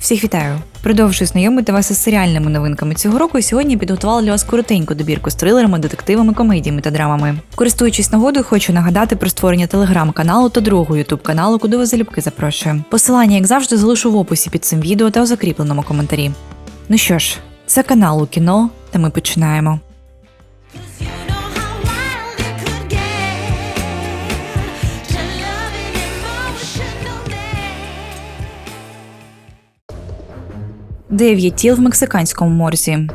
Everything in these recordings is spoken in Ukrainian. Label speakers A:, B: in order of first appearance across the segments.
A: Всіх вітаю! Продовжую знайомити вас із серіальними новинками цього року. І сьогодні підготувала для вас коротеньку добірку з трилерами, детективами, комедіями та драмами. Користуючись нагодою, хочу нагадати про створення телеграм-каналу та другого ютуб каналу, куди ви залюбки запрошую. Посилання, як завжди, залишу в описі під цим відео та у закріпленому коментарі. Ну що ж, це канал у кіно, та ми починаємо. Дев'ять тіл в мексиканському морзі.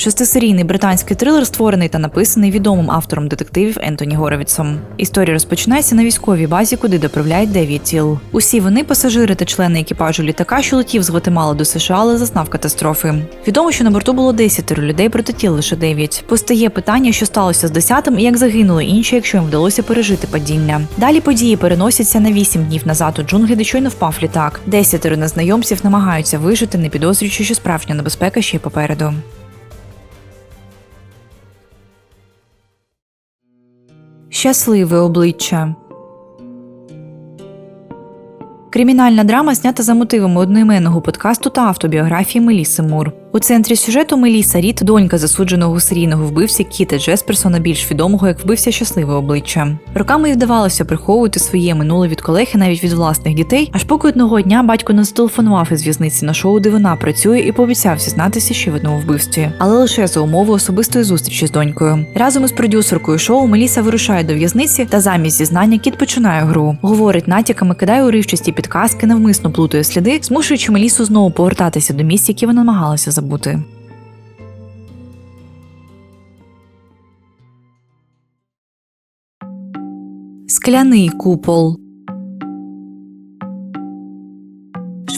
A: Шестисерійний британський трилер створений та написаний відомим автором детективів Ентоні Горовіцом. Історія розпочинається на військовій базі, куди доправляють дев'ять тіл. Усі вони пасажири та члени екіпажу літака, що летів з Гватемали до США, але зазнав катастрофи. Відомо, що на борту було 10 людей, проте тіл лише 9. Постає питання, що сталося з 10-м і як загинули інші, якщо їм вдалося пережити падіння. Далі події переносяться на 8 днів назад у джунглі, де щойно впав літак. Десятеро незнайомців намагаються вижити, не підозрюючи, що справжня небезпека ще попереду. Щасливе обличчя. Кримінальна драма знята за мотивами одноіменного подкасту та автобіографії Меліси Мур. У центрі сюжету Меліса Рід, донька засудженого серійного вбивці Кіта Джесперсона, більш відомого як вбивця щасливе обличчя. Роками їй вдавалося приховувати своє минуле від колег і навіть від власних дітей, аж поки одного дня батько не зателефонував із в'язниці на шоу, де вона працює, і пообіцяв зізнатися ще в одному вбивстві, але лише за умови особистої зустрічі з донькою. Разом із продюсеркою шоу Меліса вирушає до в'язниці, та замість зізнання кіт починає гру. Говорить натяками, кидає уривчасті підказки, навмисно плутає сліди, змушуючи Мелісу знову повертатися до місць, які вона намагалася забути. Скляний купол.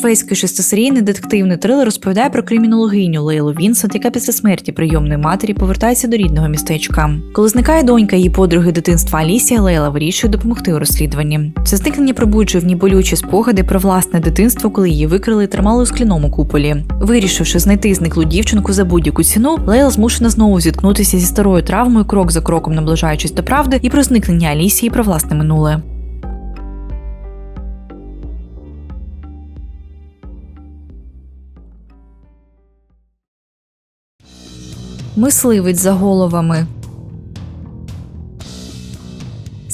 A: Шведський шестисерійний детективний трилер розповідає про кримінологиню Лейлу Вінсент, яка після смерті прийомної матері повертається до рідного містечка. Коли зникає донька її подруги дитинства Алісія, Лейла вирішує допомогти у розслідуванні. Це зникнення пробуджує в ній болючі спогади про власне дитинство, коли її викрили і тримали у скляному куполі. Вирішивши знайти зниклу дівчинку за будь-яку ціну, Лейла змушена знову зіткнутися зі старою травмою, крок за кроком наближаючись до правди, і про зникнення Алісії про власне минуле. Мисливець за головами.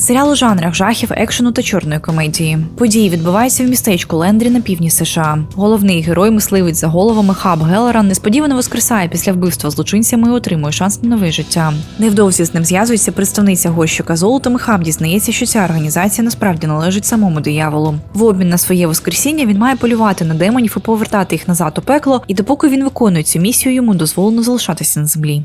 A: Серіал у жанрах жахів, екшену та чорної комедії. Події відбуваються в містечку Лендрі на півдні США. Головний герой мисливець за головами Хаб Гелеран несподівано воскресає після вбивства злочинцями і отримує шанс на нове життя. Невдовзі з ним зв'язується представниця гощика золотом. і Хаб дізнається, що ця організація насправді належить самому дияволу. В обмін на своє воскресіння він має полювати на демонів і повертати їх назад у пекло. І допоки він виконує цю місію, йому дозволено залишатися на землі.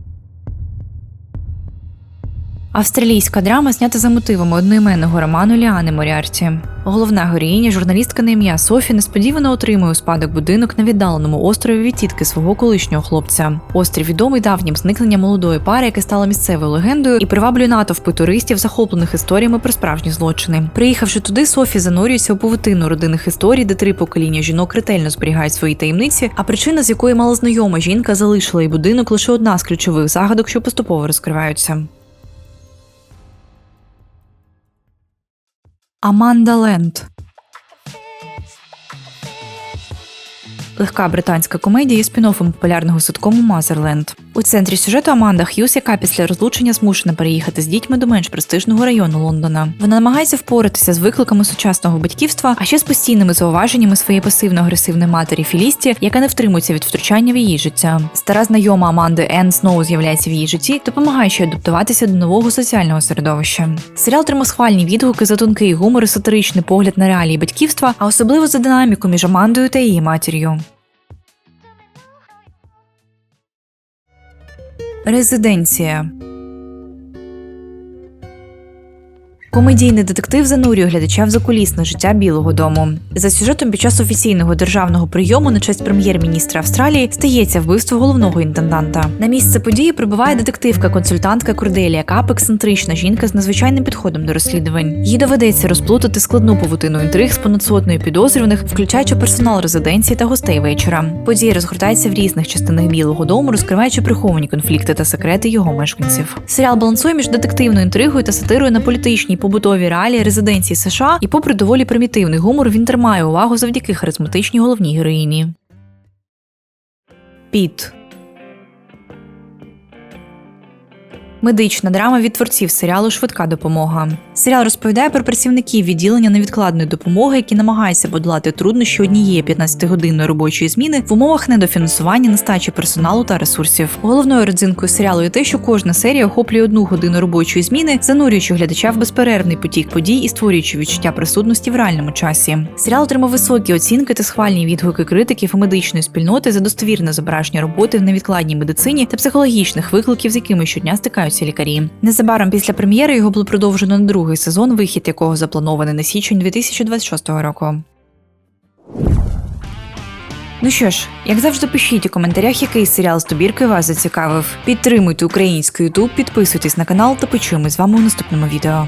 A: Австралійська драма знята за мотивами одноіменного роману Ліани Моріарті. Головна героїня, журналістка на ім'я Софі, несподівано отримує у спадок будинок на віддаленому острові від тітки свого колишнього хлопця. Острів відомий давнім зникненням молодої пари, яке стало місцевою легендою, і приваблює натовпи туристів, захоплених історіями про справжні злочини. Приїхавши туди, Софі занурюється у павутину родинних історій, де три покоління жінок ретельно зберігають свої таємниці. А причина, з якої малознайома жінка залишила їй будинок, лише одна з ключових загадок, що поступово розкриваються. Аманда Ленд. Легка британська комедія є спін-оффом популярного ситкому Мазерленд. У центрі сюжету Аманда Х'юз, яка після розлучення змушена переїхати з дітьми до менш престижного району Лондона. Вона намагається впоратися з викликами сучасного батьківства, а ще з постійними зауваженнями своєї пасивно-агресивної матері Філісті, яка не втримується від втручання в її життя. Стара знайома Аманди Енн знову з'являється в її житті, допомагаючи адаптуватися до нового соціального середовища. Серіал тримав схвальні відгуки за тонкий гумор і сатиричний погляд на реалії батьківства, а особливо за динаміку між Амандою та її матір'ю. Резиденція. Комедійний детектив занурює глядача в закулісне життя Білого Дому. За сюжетом під час офіційного державного прийому на честь прем'єр-міністра Австралії стається вбивство головного інтенданта. На місце події прибуває детективка-консультантка Корделія, яка ексцентрична жінка з надзвичайним підходом до розслідувань. Їй доведеться розплутати складну павутину інтриг з понад сотнею підозрюваних, включаючи персонал резиденції та гостей вечора. Події розгортаються в різних частинах Білого Дому, розкриваючи приховані конфлікти та секрети його мешканців. Серіал балансує між детективною інтригою та сатирою на політичні й побутові реалії резиденції США, і, попри доволі примітивний гумор, він тримає увагу завдяки харизматичній головній героїні. Піт Медична драма від творців серіалу Швидка допомога. Серіал розповідає про працівників відділення невідкладної допомоги, які намагаються подолати труднощі однієї 15-годинної робочої зміни в умовах недофінансування, нестачі персоналу та ресурсів. Головною родзинкою серіалу є те, що кожна серія охоплює одну годину робочої зміни, занурюючи глядача в безперервний потік подій і створюючи відчуття присутності в реальному часі. Серіал отримав високі оцінки та схвальні відгуки критиків і медичної спільноти за достовірне зображення роботи в невідкладній медицині та психологічних викликів, з якими щодня стикаються лікарі. Незабаром після прем'єри його було продовжено на другий сезон, вихід якого запланований на січень 2026 року. Ну що ж, як завжди, пишіть у коментарях, який серіал з добірки вас зацікавив. Підтримуйте український Ютуб, підписуйтесь на канал та почуємось з вами у наступному відео.